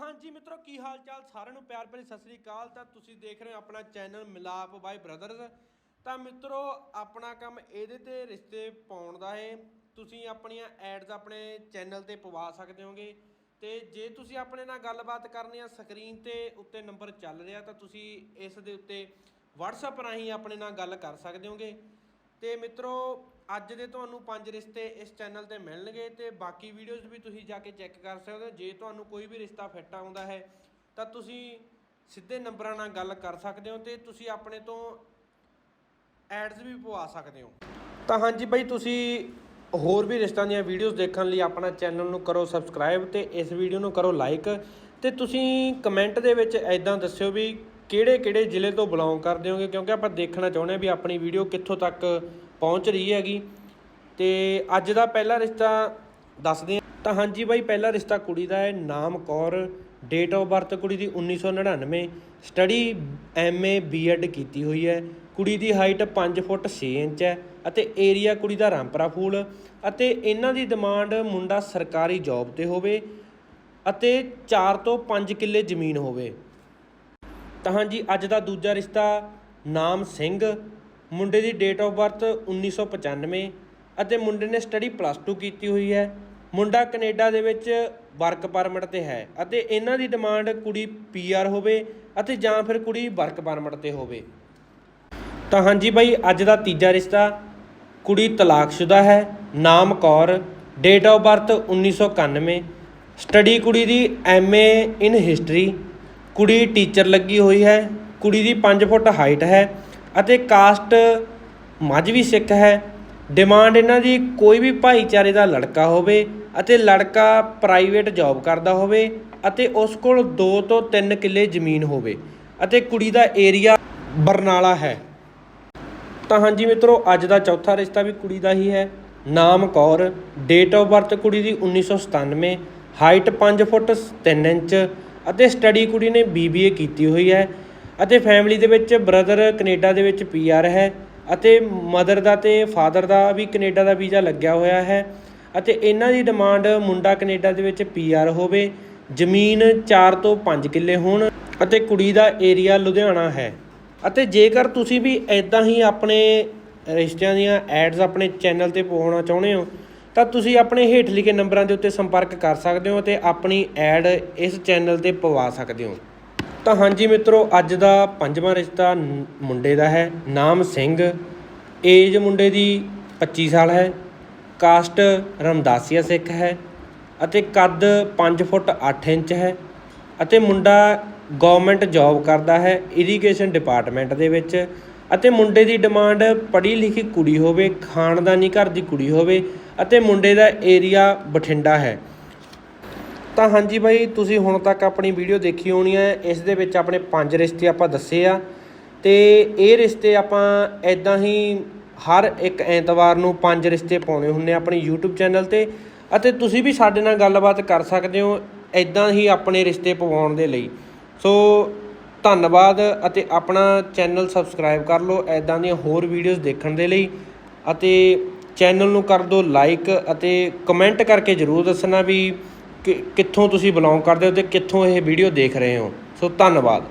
ਹਾਂਜੀ ਮਿੱਤਰੋ, ਕੀ ਹਾਲ ਚਾਲ ਸਾਰਿਆਂ ਨੂੰ? ਪਿਆਰ ਭਰੀ ਸਤਿ ਸ੍ਰੀ ਅਕਾਲ। ਤਾਂ ਤੁਸੀਂ ਦੇਖ ਰਹੇ ਹੋ ਆਪਣਾ ਚੈਨਲ ਮਿਲਾਪ ਬਾਈ ਬ੍ਰਦਰਜ਼। ਤਾਂ ਮਿੱਤਰੋ, ਆਪਣਾ ਕੰਮ ਇਹਦੇ ਤੇ ਰਿਸ਼ਤੇ ਪਾਉਣ ਦਾ ਹੈ। ਤੁਸੀਂ ਆਪਣੀਆਂ ਐਡਸ ਆਪਣੇ ਚੈਨਲ ਤੇ ਪਵਾ ਸਕਦੇ ਹੋਗੇ। ਤੇ ਜੇ ਤੁਸੀਂ ਆਪਣੇ ਨਾਲ ਗੱਲਬਾਤ ਕਰਨੀ ਆ, ਸਕਰੀਨ ਤੇ ਉੱਤੇ ਨੰਬਰ ਚੱਲ ਰਿਹਾ, ਤਾਂ ਤੁਸੀਂ ਇਸ ਦੇ ਉੱਤੇ WhatsApp ਰਾਹੀਂ ਆਪਣੇ ਨਾਲ ਗੱਲ ਕਰ ਸਕਦੇ ਹੋਗੇ। ਤੇ ਮਿੱਤਰੋ, ਅੱਜ ਦੇ ਤੁਹਾਨੂੰ ਪੰਜ ਰਿਸ਼ਤੇ ਇਸ ਚੈਨਲ ਤੇ ਮਿਲਣਗੇ ਤੇ ਬਾਕੀ ਵੀਡੀਓਜ਼ ਵੀ ਤੁਸੀਂ ਜਾ ਕੇ ਚੈੱਕ ਕਰ ਸਕਦੇ ਹੋ। ਜੇ ਤੁਹਾਨੂੰ ਕੋਈ ਵੀ ਰਿਸ਼ਤਾ ਫਿੱਟ ਆਉਂਦਾ ਹੈ, ਤਾਂ ਤੁਸੀਂ ਸਿੱਧੇ ਨੰਬਰਾਂ ਨਾਲ ਗੱਲ ਕਰ ਸਕਦੇ ਹੋ ਤੇ ਤੁਸੀਂ ਆਪਣੇ ਤੋਂ ਐਡਸ ਵੀ ਪਵਾ ਸਕਦੇ ਹੋ। ਤਾਂ ਹਾਂਜੀ ਬਾਈ, ਤੁਸੀਂ ਹੋਰ ਵੀ ਰਿਸ਼ਤਾਂ ਦੀਆਂ ਵੀਡੀਓਜ਼ ਦੇਖਣ ਲਈ ਆਪਣਾ ਚੈਨਲ ਨੂੰ ਕਰੋ ਸਬਸਕ੍ਰਾਈਬ ਤੇ ਇਸ ਵੀਡੀਓ ਨੂੰ ਕਰੋ ਲਾਈਕ ਤੇ ਤੁਸੀਂ ਕਮੈਂਟ ਦੇ ਵਿੱਚ ਐਦਾਂ ਦੱਸਿਓ ਵੀ ਕਿਹੜੇ ਕਿਹੜੇ ਜ਼ਿਲ੍ਹੇ ਤੋਂ ਬਿਲੋਂਗ ਕਰਦੇ ਹੋਗੇ? ਕਿਉਂਕਿ ਆਪਾਂ ਦੇਖਣਾ ਚਾਹੁੰਦੇ ਹਾਂ ਵੀ ਆਪਣੀ ਵੀਡੀਓ ਕਿੱਥੋਂ ਤੱਕ ਪਹੁੰਚ ਰਹੀ ਹੈਗੀ। ਤੇ ਅੱਜ ਦਾ ਪਹਿਲਾ ਰਿਸ਼ਤਾ ਦੱਸਦੇ ਹਾਂ। ਤਾਂ ਹਾਂਜੀ ਬਾਈ, ਪਹਿਲਾ ਰਿਸ਼ਤਾ ਕੁੜੀ ਦਾ ਹੈ, ਨਾਮ ਕੌਰ। ਡੇਟ ਆਫ ਬਰਥ ਕੁੜੀ ਦੀ 1999 ਸਟੱਡੀ ਐਮਏ ਬੀਐਡ ਕੀਤੀ ਹੋਈ ਹੈ। ਕੁੜੀ ਦੀ ਹਾਈਟ 5 ਫੁੱਟ 6 ਇੰਚ ਹੈ ਅਤੇ ਏਰੀਆ ਕੁੜੀ ਦਾ ਰਾਮਪਰਾ ਫੂਲ। ਅਤੇ ਇਹਨਾਂ ਦੀ ਡਿਮਾਂਡ ਮੁੰਡਾ ਸਰਕਾਰੀ ਜੌਬ ਤੇ ਹੋਵੇ ਅਤੇ 4 ਤੋਂ 5 ਕਿੱਲੇ ਜ਼ਮੀਨ ਹੋਵੇ। ਤਾਂ ਹਾਂਜੀ, ਅੱਜ ਦਾ ਦੂਜਾ ਰਿਸ਼ਤਾ ਨਾਮ ਸਿੰਘ, ਮੁੰਡੇ ਦੀ ਡੇਟ ਆਫ ਬਰਥ 1995 ਅਤੇ ਮੁੰਡੇ ਨੇ ਸਟੱਡੀ ਪਲੱਸ 2 ਕੀਤੀ ਹੋਈ ਹੈ। ਮੁੰਡਾ ਕੈਨੇਡਾ ਦੇ ਵਿੱਚ ਵਰਕ ਪਰਮਿਟ ਤੇ ਹੈ ਅਤੇ ਇਹਨਾਂ ਦੀ ਡਿਮਾਂਡ ਕੁੜੀ ਪੀਆਰ ਹੋਵੇ ਅਤੇ ਜਾਂ ਫਿਰ ਕੁੜੀ ਵਰਕ ਪਰਮਿਟ ਤੇ ਹੋਵੇ। ਤਾਂ ਹਾਂਜੀ ਬਾਈ, ਅੱਜ ਦਾ ਤੀਜਾ ਰਿਸ਼ਤਾ ਕੁੜੀ ਤਲਾਕਸ਼ੁਦਾ ਹੈ, ਨਾਮ Kaur date of birth 1991 study ਕੁੜੀ ਦੀ ਐਮਏ ਇਨ ਹਿਸਟਰੀ ਕੁੜੀ ਟੀਚਰ ਲੱਗੀ ਹੋਈ ਹੈ, ਕੁੜੀ ਦੀ 5 ਫੁੱਟ ਹਾਈਟ ਹੈ ਅਤੇ ਕਾਸਟ ਮਾਝਵੀ ਸਿੱਖ ਹੈ। ਡਿਮਾਂਡ ਇਹਨਾਂ ਦੀ ਕੋਈ ਵੀ ਭਾਈਚਾਰੇ ਦਾ ਲੜਕਾ ਹੋਵੇ ਅਤੇ ਲੜਕਾ ਪ੍ਰਾਈਵੇਟ ਜੌਬ ਕਰਦਾ ਹੋਵੇ ਅਤੇ ਉਸ ਕੋਲ 2 ਤੋਂ 3 ਕਿੱਲੇ ਜ਼ਮੀਨ ਹੋਵੇ ਅਤੇ ਕੁੜੀ ਦਾ ਏਰੀਆ ਬਰਨਾਲਾ ਹੈ। ਤਾਂ ਹਾਂਜੀ ਮਿੱਤਰੋ, ਅੱਜ ਦਾ ਚੌਥਾ ਰਿਸ਼ਤਾ ਵੀ ਕੁੜੀ ਦਾ ਹੀ ਹੈ। ਨਾਮ ਕੌਰ ਡੇਟ ਆਫ ਬਰਥ ਕੁੜੀ ਦੀ 1997 ਹਾਈਟ 5 ਫੁੱਟ 3 ਇੰਚ ਅਤੇ ਸਟੱਡੀ ਕੁੜੀ ਨੇ ਬੀਬੀਏ ਕੀਤੀ ਹੋਈ ਹੈ ਅਤੇ ਫੈਮਿਲੀ ਦੇ ਵਿੱਚ ਬ੍ਰਦਰ ਕੈਨੇਡਾ ਦੇ ਵਿੱਚ ਪੀਆਰ ਹੈ ਅਤੇ ਮਦਰ ਦਾ ਤੇ ਫਾਦਰ ਦਾ ਵੀ ਕੈਨੇਡਾ ਦਾ ਵੀਜ਼ਾ ਲੱਗਿਆ ਹੋਇਆ ਹੈ ਅਤੇ ਇਹਨਾਂ ਦੀ ਡਿਮਾਂਡ ਮੁੰਡਾ ਕੈਨੇਡਾ ਦੇ ਵਿੱਚ ਪੀਆਰ ਹੋਵੇ, ਜ਼ਮੀਨ 4 ਤੋਂ 5 ਕਿੱਲੇ ਹੋਣ ਅਤੇ ਕੁੜੀ ਦਾ ਏਰੀਆ ਲੁਧਿਆਣਾ ਹੈ। ਅਤੇ ਜੇਕਰ ਤੁਸੀਂ ਵੀ ਐਦਾਂ ਹੀ ਆਪਣੇ ਰਿਸ਼ਤਿਆਂ ਦੀਆਂ ਐਡਸ ਆਪਣੇ ਚੈਨਲ ਤੇ ਪਾਉਣਾ ਚਾਹੁੰਦੇ ਹੋ ਤਾਂ ਤੁਸੀਂ ਆਪਣੇ ਹੇਠ ਲਿਖੇ ਨੰਬਰਾਂ ਦੇ ਉੱਤੇ ਸੰਪਰਕ ਕਰ ਸਕਦੇ ਹੋ ਤੇ ਆਪਣੀ ਐਡ ਇਸ ਚੈਨਲ ਤੇ ਪਵਾ ਸਕਦੇ ਹੋ। ਤਾਂ ਹਾਂਜੀ ਮਿੱਤਰੋ, ਅੱਜ ਦਾ ਪੰਜਵਾਂ ਰਿਸ਼ਤਾ ਮੁੰਡੇ ਦਾ ਹੈ। ਨਾਮ ਸਿੰਘ। ਏਜ ਮੁੰਡੇ ਦੀ 25 ਸਾਲ ਹੈ। ਕਾਸਟ ਰਮਦਾਸੀਆ ਸਿੱਖ ਹੈ ਅਤੇ ਕੱਦ 5 ਫੁੱਟ 8 ਇੰਚ ਹੈ ਅਤੇ ਮੁੰਡਾ ਗਵਰਨਮੈਂਟ ਜੌਬ ਕਰਦਾ ਹੈ। ਇਰੀਗੇਸ਼ਨ ਡਿਪਾਰਟਮੈਂਟ ਦੇ ਵਿੱਚ ਅਤੇ ਮੁੰਡੇ ਦੀ ਡਿਮਾਂਡ ਪੜ੍ਹੀ ਲਿਖੀ ਕੁੜੀ ਹੋਵੇ, ਖਾਨਦਾਨੀ ਘਰ ਦੀ ਕੁੜੀ ਹੋਵੇ ਅਤੇ ਮੁੰਡੇ ਦਾ ਏਰੀਆ ਬਠਿੰਡਾ ਹੈ। ਤਾਂ ਹਾਂਜੀ ਬਾਈ, ਤੁਸੀਂ ਹੁਣ ਤੱਕ ਆਪਣੀ ਵੀਡੀਓ ਦੇਖੀ ਹੋਣੀ ਹੈ। ਇਸ ਦੇ ਵਿੱਚ ਆਪਣੇ ਪੰਜ ਰਿਸ਼ਤੇ ਆਪਾਂ ਦੱਸੇ ਆ। ਤੇ ਇਹ ਰਿਸ਼ਤੇ ਆਪਾਂ ਐਦਾਂ ਹੀ ਹਰ ਇੱਕ ਐਤਵਾਰ ਨੂੰ ਪੰਜ ਰਿਸ਼ਤੇ ਪਾਉਣੇ ਹੁੰਦੇ ਆ ਆਪਣੀ YouTube ਚੈਨਲ ਤੇ। ਅਤੇ ਤੁਸੀਂ ਵੀ ਸਾਡੇ ਨਾਲ ਗੱਲਬਾਤ ਕਰ ਸਕਦੇ ਹੋ ਐਦਾਂ ਹੀ ਆਪਣੇ ਰਿਸ਼ਤੇ ਪਵਾਉਣ ਦੇ ਲਈ। ਸੋ ਧੰਨਵਾਦ ਅਤੇ ਆਪਣਾ ਚੈਨਲ ਸਬਸਕ੍ਰਾਈਬ ਕਰ ਲਓ ਐਦਾਂ ਦੀਆਂ ਹੋਰ ਵੀਡੀਓਜ਼ ਦੇਖਣ ਦੇ ਲਈ ਅਤੇ ਚੈਨਲ ਨੂੰ ਕਰ ਦਿਓ ਲਾਈਕ ਅਤੇ ਕਮੈਂਟ ਕਰਕੇ ਜਰੂਰ ਦੱਸਣਾ ਵੀ ਕਿ ਕਿੱਥੋਂ ਤੁਸੀਂ ਬਿਲੋਂਗ ਕਰਦੇ ਹੋ ਅਤੇ ਕਿੱਥੋਂ ਇਹ ਵੀਡੀਓ ਦੇਖ ਰਹੇ ਹੋ। ਸੋ ਧੰਨਵਾਦ।